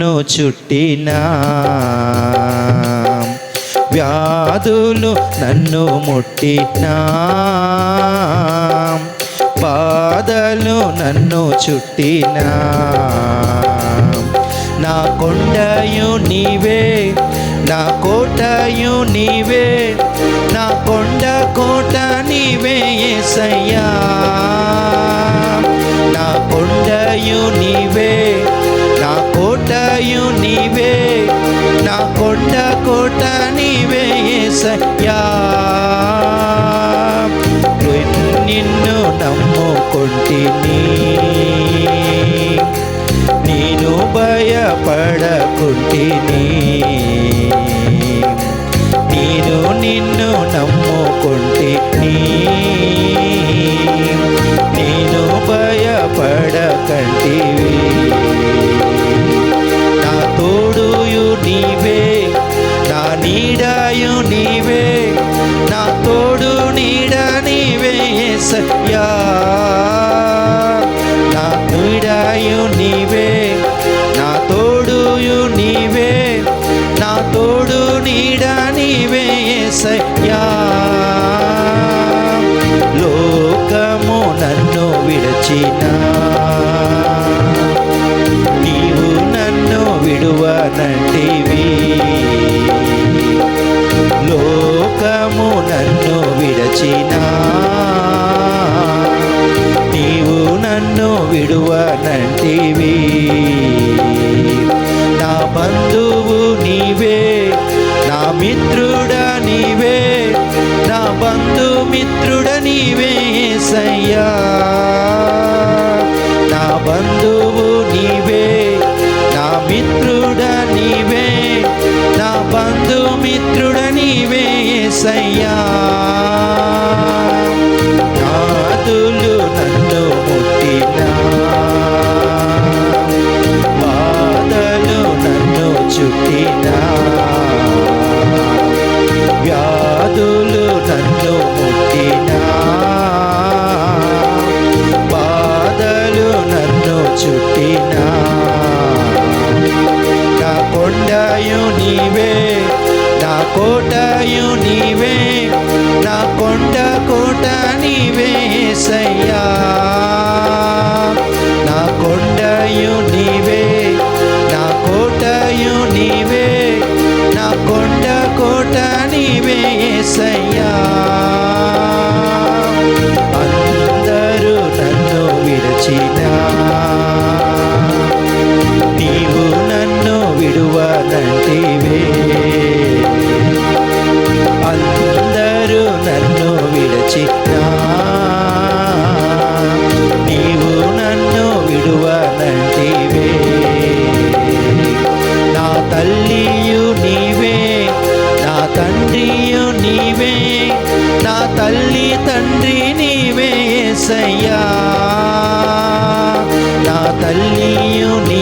నన్ను చుట్టినా. వ్యాధులు నన్ను ముట్టినా. బాధలు నన్ను చుట్టినా. నా కొండయు నీవే నా కోటయు నీవే నా కొండ కోట నీవే ఏసయ్యా. కోట నీవే ఏసయ్యా. నిన్ను నమ్ముకుంటిని. నేను భయపడకుంటిని. నేను నిన్ను నమ్ముకుంటిని. నేను భయపడకంటివి. సత్యా నా నీడాయు నీవే నా తోడుయు నీవే నా తోడు నీడ నీవే సయ్యా లోకము నన్ను విడచినా మిత్రుడ నీవేసయ్యా నా బంధువు నీవే నా మిత్రుడ నీవే నా బంధు మిత్రుడ కోటయు నీవే నా కోటయు నీవే నా కొండ కోట నీవే సయ్యా. విడచినా నీవు నన్ను విడువనంటివే. నా తల్లియు నీవే నా తండ్రియు నీవే నా తల్లి తండ్రి నీవే సయ్యా నా తల్లియు నీవే